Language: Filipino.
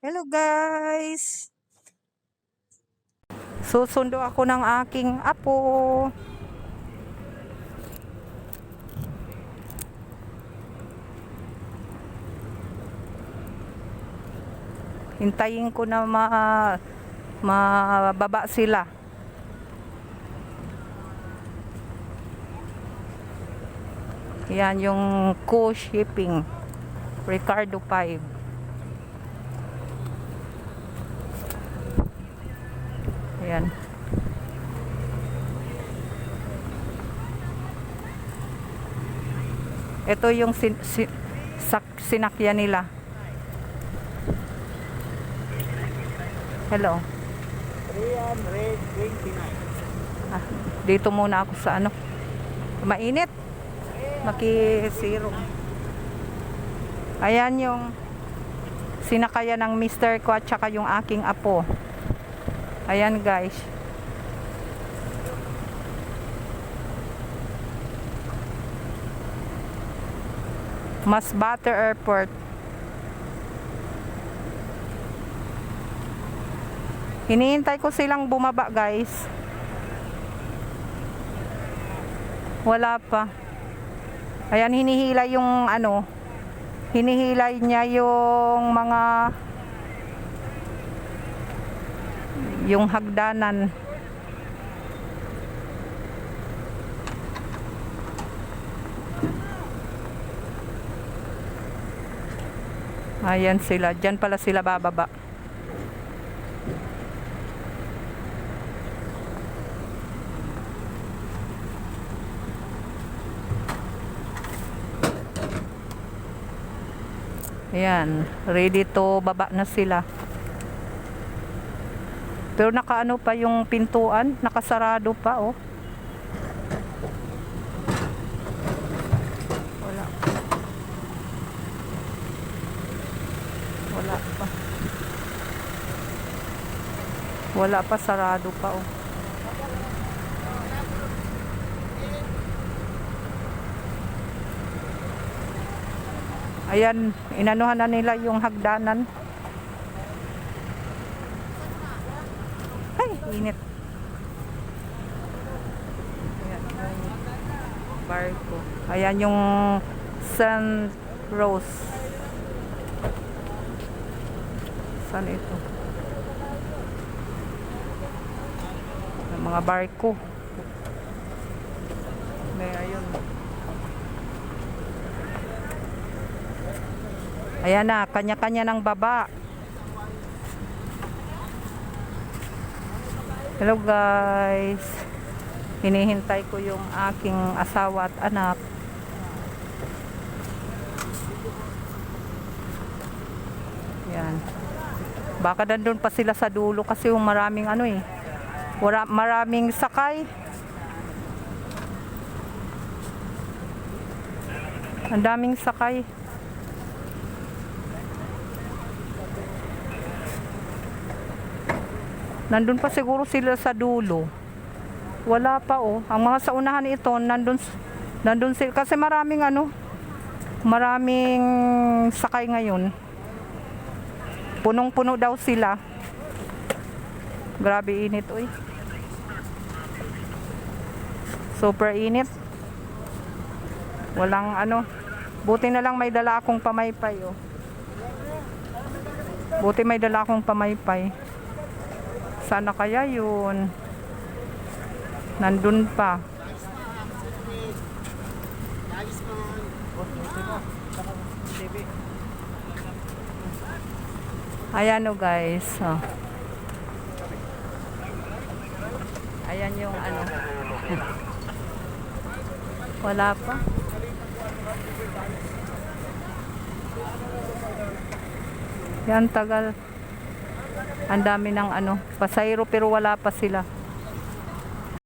Hello guys! Susundo ako ng aking apo. Hintayin ko na ma mababa sila. Yan yung co-shipping. Ricardo 5. Ayan. Ito yung sin, si, sak- sinakyan nila. Hello. 329. Ah, dito muna ako sa ano. Mainit. Maki-zero. Ayan yung sinakaya ng mister ko at saka yung aking apo. Ayan guys. Masbate Airport. Hinihintay ko silang bumaba guys. Wala pa. Ayan hinihila yung ano. Hinihilay niya yung mga yung hagdanan. Ayan sila. Diyan pala sila bababa. Ayan. Ready to baba na sila. Pero nakaano pa yung pintuan, nakasarado pa oh. Wala. Wala pa. Wala pa sarado pa oh. Ayan, inanuhan na nila yung hagdanan. Init. Ayan, yung barko. Ayan yung Sun Rose. Saan ito? Yung mga barko. May ayun. Ayan na, kanya-kanya ng baba. Hello guys. Hinihintay ko yung aking asawa at anak. Yan. Baka nandun pa sila sa dulo kasi yung maraming ano eh. Maraming sakay. Ang daming sakay. Nandun pa siguro sila sa dulo. Wala pa oh. Ang mga sa unahan ito, nandun, nandun sila. Kasi maraming ano, maraming sakay ngayon. Punong-puno daw sila. Grabe init, uy. Super init. Walang ano. Buti na lang may dala akong pamaypay, oh. Buti may dala akong pamaypay. Sana kaya yun? Nandun pa. Ayan o guys. Oh. Ayan yung ano. Wala pa. Yan tagal. Ang dami ng ano, pasayro pero wala pa sila.